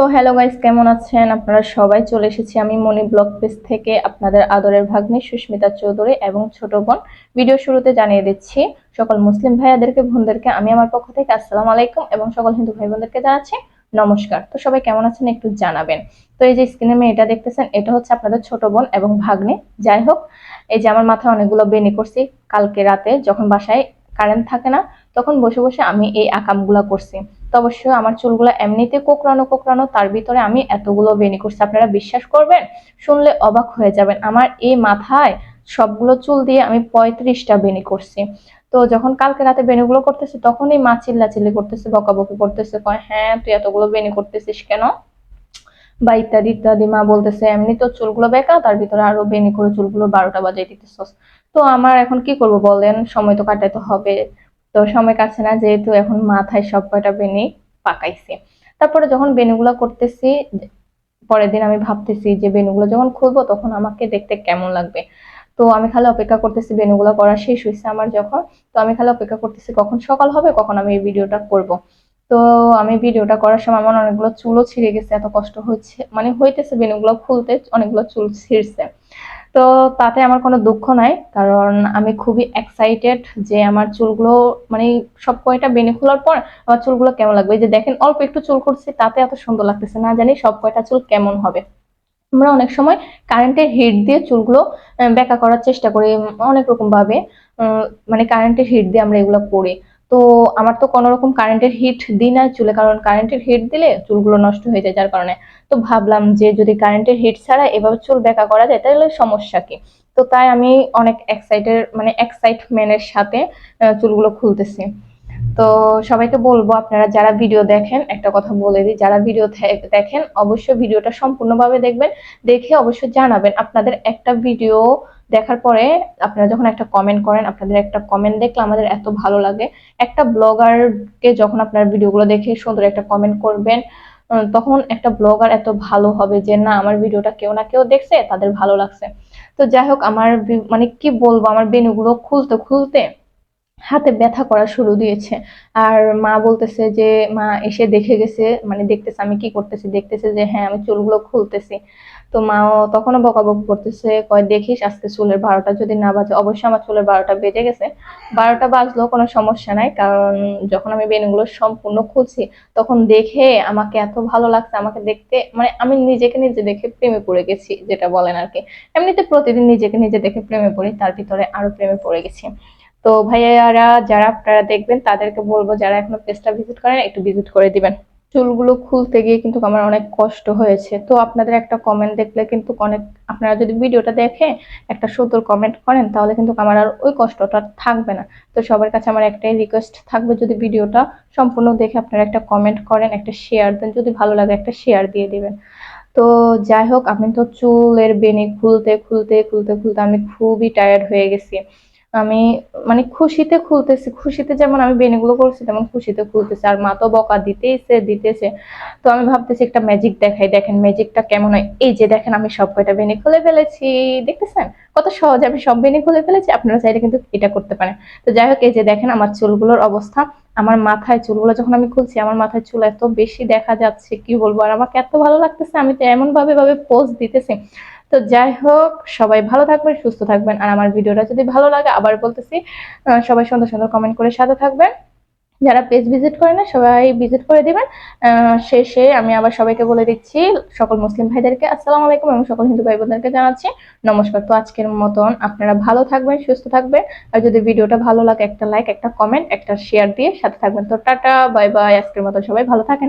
So hello guys কেমন আছেন? আপনারা সবাই চলে এসেছি আমি মনি ব্লগ পেজ থেকে আপনাদের আদরের ভাগ্নে সুস্মিতা চৌধুরী এবং ছোট বোন। ভিডিও শুরুতে জানিয়ে দিচ্ছি, সকল মুসলিম ভাইয়াদেরকে, বোনদেরকে, আমি আমার পক্ষ থেকে আসসালামু আলাইকুম এবং সকল হিন্দু ভাই বোনদেরকে জানাচ্ছি নমস্কার। তো সবাই কেমন আছেন একটু জানাবেন। তো এই যে স্ক্রিনে মেয়েটা দেখতেছেন, এটা হচ্ছে আপনাদের ছোট বোন এবং ভাগ্নে। যাই হোক, এই যে আমার মাথায় অনেকগুলো বেনি করছি, কালকে রাতে যখন বাসায় কারেন্ট থাকে না, তখন বসে বসে আমি এই আকামগুলা করছি। তো অবশ্যই আমার চুলগুলো এমনিতে কোকড়ানো কোকড়ানো, তার ভিতরে আমি এতগুলো বেনি করছি আপনারা বিশ্বাস করবেন? শুনলে অবাক হয়ে যাবেন। আমার এই মাথায় সবগুলো চুল দিয়ে আমি পঁয়ত্রিশটা বেনি করছি তো যখন কালকে রাতে বেনিগুলো করতেছি, তখনই মা চিল্লাচিল্লি করতেছে, বকাবকি করতেছে, কয় হ্যাঁ তুই এতগুলো বেনি করতেছিস কেন? বা ইত্যাদি ইত্যাদি। মা বলতেছে, এমনি তো চুলগুলো বেকা, তার ভিতরে আরও বেনি করে চুলগুলো বারোটা বাজাই দিতেছস। তো আমার এখন কি করব বলেন? সময় তো কাটাইতে হবে। তো সময় কাছে না, যেহেতু এখন মাথায় সব কয়টা বেনি পাকাইছি। তারপরে যখন বেনুগুলো করতেছি, পরের দিন আমি ভাবতেছি যে বেনুগুলো যখন খুলবো তখন আমাকে দেখতে কেমন লাগবে। তো আমি খালি অপেক্ষা করতেছি বেনুগুলো করা শেষ হয়েছে আমার যখন। তো আমি খালি অপেক্ষা করতেছি কখন সকাল হবে, কখন আমি এই ভিডিওটা করব। তো আমি ভিডিওটা করার সময় আমার অনেকগুলো চুলও ছিঁড়ে গেছে, এত কষ্ট হচ্ছে মানে হইতেছে বেনুগুলো খুলতে অনেকগুলো চুল ছিঁড়ছে। তো তাতে আমার কোনো দুঃখ নাই, কারণ আমি খুবই এক্সাইটেড যে আমার চুলগুলো মানে সব কয়টা বেনে খোলার পর আমার চুলগুলো কেমন লাগবে? যে দেখেন, অল্প একটু চুল করছি তাতে এত সুন্দর লাগতেছে, না জানি সব কয়টা চুল কেমন হবে। আমরা অনেক সময় কারেন্টের হিট দিয়ে চুলগুলো বেঁকা করার চেষ্টা করি অনেক রকম ভাবে মানে কারেন্টের হিট দিয়ে আমরা এগুলো করি। তো আমার তো কোনো রকম কারেন্টের হিট দিই না চুলে, কারণ কারেন্টের হিট দিলে চুলগুলো নষ্ট হয়ে যায়, যার কারণে। তো ভাবলাম যে যদি কারেন্টের হিট ছাড়া এভাবে চুল বেঁকা করা যায়, তাহলে সমস্যা কি? তো তাই আমি অনেক এক্সাইটেড মানে এক্সাইটমেন্টের সাথে চুলগুলো খুলতেছি। তো সবাইকে বলব, আপনারা যারা ভিডিও দেখেন, একটা কথা বলে দিই, যারা ভিডিও দেখেন, অবশ্যই ভিডিওটা সম্পূর্ণভাবে দেখবেন। দেখে অবশ্যই জানাবেন, আপনাদের একটা ভিডিও দেখার পরে আপনারা যখন একটা কমেন্ট করেন, আপনাদের একটা কমেন্ট দেখলে আমাদের এত ভালো লাগে। একটা ব্লগারকে যখন আপনার ভিডিওগুলো দেখে সুন্দর একটা কমেন্ট করবেন তখন একটা ব্লগার এত ভালো হবে যে, না, আমার ভিডিওটা কেউ না কেউ দেখছে, তাদের ভালো লাগছে। তো যাই হোক, আমার মানে কি বলব, আমার বেনুগুলো খুলতে খুলতে হাতে ব্যথা করা শুরু দিয়েছে। আর মা বলতেছে যে, মা এসে দেখে গেছে মানে দেখতেছে আমি কি করতেছি, দেখতেছে যে হ্যাঁ আমি চুলগুলো খুলতেছি। তো মাও তখনও বকাবকি করতেছে, কয়, দেখিস আজকে চুলের বারোটা যদি না বাজে, অবশ্যই আমার চুলের বারোটা বেজে গেছে। বারোটা বাজলেও কোনো সমস্যা নাই, কারণ যখন আমি বেনুগুলো সম্পূর্ণ খুলছি, তখন দেখে আমাকে এত ভালো লাগছে, আমাকে দেখতে মানে আমি নিজেকে নিজে দেখে প্রেমে পড়ে গেছি, যেটা বলেন আর কি। এমনিতে প্রতিদিন নিজেকে নিজে দেখে প্রেমে পড়ি, তার ভিতরে আরও প্রেমে পড়ে গেছি। তো ভাইয়ারা যারা আপনারা দেখবেন, তাদেরকে বলব যারা এখনও পেজটা ভিজিট করেন, একটু ভিজিট করে দিবেন। চুলগুলো খুলতে গিয়ে কিন্তু আমার অনেক কষ্ট হয়েছে। তো আপনাদের একটা কমেন্ট দেখলে কিন্তু অনেক, আপনারা যদি ভিডিওটা দেখে একটা সুন্দর কমেন্ট করেন, তাহলে কিন্তু আমার আর ওই কষ্টটা থাকবে না। তো সবার কাছে আমার একটাই রিকোয়েস্ট থাকবে, যদি ভিডিওটা সম্পূর্ণ দেখে আপনারা একটা কমেন্ট করেন, একটা শেয়ার দেন, যদি ভালো লাগে একটা শেয়ার দিয়ে দিবেন। তো যাই হোক, আমি তো চুলের বেনি খুলতে খুলতে খুলতে খুলতে আমি খুবই টায়ার্ড হয়ে গেছি। আমি মানে খুশিতে খুলতেছি, খুশিতে যেমন আমি বেনিগুলো করছি তেমন খুশিতে খুলতেছি। আর মা তো বকা দিতেইছে, দিতেছে। তো আমি ভাবতেছি একটা ম্যাজিক দেখাই, দেখেন ম্যাজিকটা কেমন হয়। এই যে দেখেন আমি সব কয়টা বেনি খুলে ফেলেছি, দেখতেছেন? কত সহজে আমি সব বেনি খুলে ফেলেছি, আপনারা চাইলে কিন্তু এটা করতে পারেন। তো যাই হোক, এই যে দেখেন আমার চুলগুলোর অবস্থা, আমার মাথায় চুলগুলো যখন আমি খুলছি, আমার মাথায় চুল এত বেশি দেখা যাচ্ছে, কি বলব? আর আমাকে এত ভালো লাগতেছে, আমি তো এমন ভাবে ভাবে পোজ দিতেছি। তো যাই হোক, সবাই ভালো থাকবেন, সুস্থ থাকবেন। আর আমার ভিডিওটা যদি ভালো লাগে, আবার বলতেছি সবাই সুন্দর সুন্দর কমেন্ট করে সাথে থাকবেন। যারা পেজ ভিজিট করে না, সবাই ভিজিট করে দিবেন। শেষে আমি আবার সবাইকে বলে দিচ্ছি, সকল মুসলিম ভাইদেরকে আসসালামু আলাইকুম এবং সকল হিন্দু ভাই বোনদেরকে জানাচ্ছি, নমস্কার। তো আজকের মতন আপনারা ভালো থাকবেন, সুস্থ থাকবেন। আর যদি ভিডিওটা ভালো লাগে, একটা লাইক একটা কমেন্ট একটা শেয়ার দিয়ে সাথে থাকবেন। তো টাটা বাই বাই আজকের মতন সবাই ভালো থাকেন।